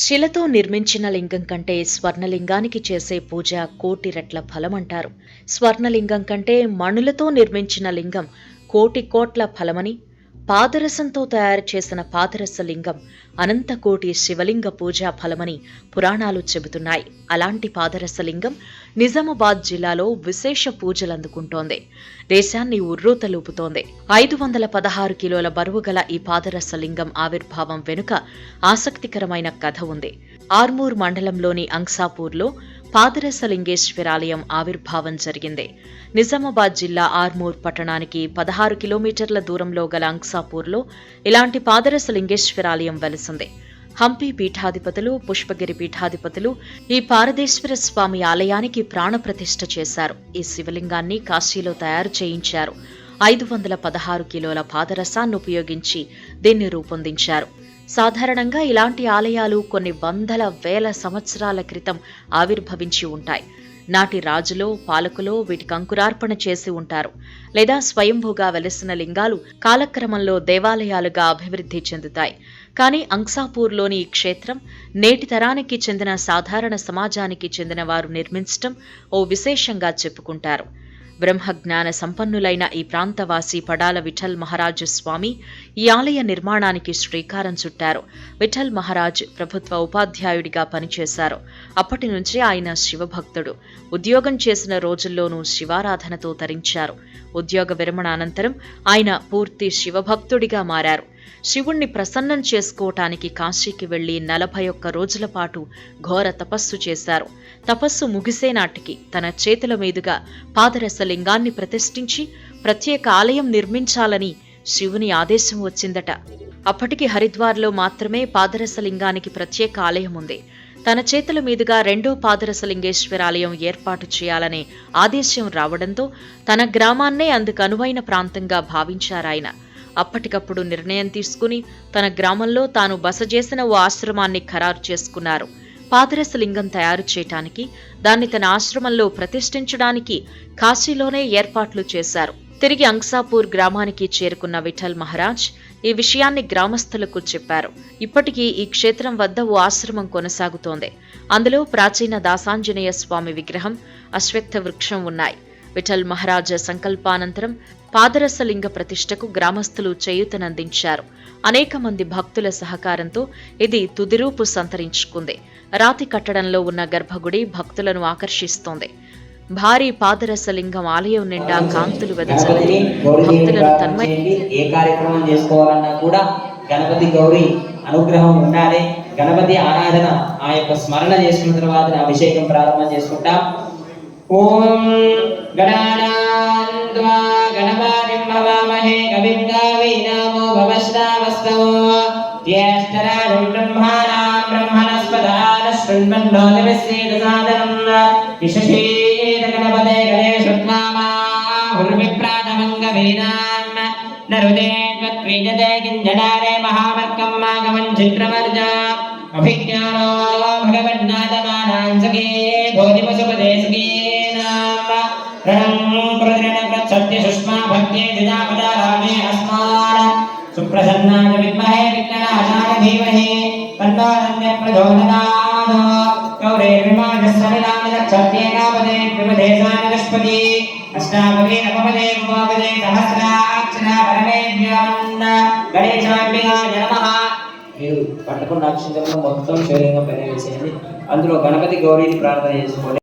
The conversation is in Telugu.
శిలతో నిర్మించిన లింగం కంటే స్వర్ణలింగానికి చేసే పూజ కోటి రెట్ల ఫలమంటారు. స్వర్ణలింగం కంటే మణులతో నిర్మించిన లింగం కోటి కోట్ల ఫలమని పాదరసంతో తయారు చేసిన పాదరస లింగం అనంతకోటి శివలింగ పూజా ఫలమని పురాణాలు చెబుతున్నాయి. అలాంటి పాదరస లింగం నిజామాబాద్ జిల్లాలో విశేష పూజలు అందుకుంటోంది. దేశాన్ని ఉర్రూతలూపుతోంది. ఐదు వందల పదహారు కిలోల బరువు గల ఈ పాదరస లింగం ఆవిర్భావం వెనుక ఆసక్తికరమైన కథ ఉంది. ఆర్మూర్ మండలంలోని అంగ్సాపూర్లో పాదరసలింగేశ్వరాలయం ఆవిర్భావం జరిగింది. నిజామాబాద్ జిల్లా ఆర్మూర్ పట్టణానికి పదహారు కిలోమీటర్ల దూరంలో గల అంగ్సాపూర్లో ఇలాంటి పాదరసలింగేశ్వరాలయం వెలసింది. హంపి పీఠాధిపతులు పుష్పగిరి పీఠాధిపతులు ఈ పారదేశ్వర స్వామి ఆలయానికి ప్రాణప్రతిష్ఠ చేశారు. ఈ శివలింగాన్ని కాశీలో తయారు చేయించారు. ఐదు వందల పదహారు కిలోల పాదరసాన్ని ఉపయోగించి దీన్ని రూపొందించారు. సాధారణంగా ఇలాంటి ఆలయాలు కొన్ని వందల వేల సంవత్సరాల క్రితం ఆవిర్భవించి ఉంటాయి. నాటి రాజులో పాలకులో వీటికి అంకురార్పణ చేసి ఉంటారు. లేదా స్వయంభూగా వెలసిన లింగాలు కాలక్రమంలో దేవాలయాలుగా అభివృద్ధి చెందుతాయి. కానీ అంక్సాపూర్లోని ఈ క్షేత్రం నేటి తరానికి చెందిన సాధారణ సమాజానికి చెందిన వారు నిర్మించటం ఓ విశేషంగా చెప్పుకుంటారు. బ్రహ్మజ్ఞాన సంపన్నులైన ఈ ప్రాంతవాసి పడాల విఠల్ మహారాజు స్వామి ఈ ఆలయ నిర్మాణానికి శ్రీకారం చుట్టారు. విఠల్ మహారాజ్ ప్రభుత్వ ఉపాధ్యాయుడిగా పనిచేశారు. అప్పటి నుంచి ఆయన శివభక్తుడు. ఉద్యోగం చేసిన రోజుల్లోనూ శివారాధనతో తరించారు. ఉద్యోగ విరమణ అనంతరం ఆయన పూర్తి శివభక్తుడిగా మారారు. శివుణ్ణి ప్రసన్నం చేసుకోవటానికి కాశీకి వెళ్ళి నలభై ఒక్క రోజుల పాటు ఘోర తపస్సు చేశారు. తపస్సు ముగిసే నాటికి తన చేతుల మీదుగా పాదరసలింగాన్ని ప్రతిష్ఠించి ప్రత్యేక ఆలయం నిర్మించాలని శివుని ఆదేశం వచ్చిందట. అప్పటికి హరిద్వార్లో మాత్రమే పాదరసలింగానికి ప్రత్యేక ఆలయం ఉంది. తన చేతుల మీదుగా రెండో పాదరసలింగేశ్వరాలయం ఏర్పాటు చేయాలనే ఆదేశం రావడంతో తన గ్రామాన్నే అందుకు అనువైన ప్రాంతంగా భావించారాయన. అప్పటికప్పుడు నిర్ణయం తీసుకుని తన గ్రామంలో తాను బస చేసిన ఓ ఆశ్రమాన్ని ఖరారు చేసుకున్నారు. పాదరసలింగం తయారు చేయటానికి దాన్ని తన ఆశ్రమంలో ప్రతిష్ఠించడానికి కాశీలోనే ఏర్పాట్లు చేశారు. తిరిగి అంక్సాపూర్ గ్రామానికి చేరుకున్న విఠల్ మహారాజ్ ఈ విషయాన్ని గ్రామస్తులకు చెప్పారు. ఇప్పటికీ ఈ క్షేత్రం వద్ద ఓ ఆశ్రమం కొనసాగుతోంది. అందులో ప్రాచీన దాసాంజనేయ స్వామి విగ్రహం అశ్వత్థ వృక్షం ఉన్నాయి. విఠల్ మహారాజ సంకల్పానంతరం పాదరసలింగ ప్రతిష్టకు గ్రామస్తులు చేయూతనందించారు. అనేక మంది భక్తుల సహకారంతో ఇది తుదిరూపు సంతరించుకుంది. రాతి కట్టడంలో ఉన్న గర్భగుడి భక్తులను ఆకర్షిస్తోంది. భారీ పాదరసలింగం ఆలయం నిండా కాంతులు వెదజల్లి భక్తులను తన్మయ చేయండి. ఏ కార్యక్రమం చేసుకోవాలన్నా కూడా గణపతి గౌరి అనుగ్రహం ఉండాలి. గణపతి ఆరాధన ఆ యొక్క స్మరణ చేసుకున్న తర్వాత అభిషేకం ప్రారంభం చేసుకుంటాం. ఓం గణానాంద్వా గణపతిం భవామహే కవిం భవశ్రావస్తవో జ్యేష్ఠరాజం బ్రహ్మాణాం బ్రహ్మణస్పదాన శృణ్వన్నో నివస్యేత సాదనం విశేషేత గణపతే గణేశుత్వామాహుర్విప్రాతమంగవీనాం నరుదే త్వత్క్రీజతే కింజడారే మహావర్గం మాగమం చిత్రవర్జ అభిజ్ఞానో భగవన్నాదమానాంసకే సఖే భోజిపశుపదే రణం ప్రతిరణ సత్య సుష్మా భక్తే దిజాపదా రామే అస్మాన్ సుప్రసన్నాయ విద్మహే విఘ్ననాశాయ ధీమహి తన్నోనంద్య ప్రచోదయాత్ గౌరేర్విమానస్సవిలామదక్షత్యేకాపదే విమధేశానగస్పతి అష్టాపదే నవపదే ఉపపదే సహస్రాక్షరా పరమేభ్యాన్న గణేశాంబికాయ నమః మీరు పట్టుకున్న అక్షంతలను మొత్తం శివలింగం పైన వేసేయండి అందులో గణపతి గౌరీని ప్రార్థన చేసుకోండి.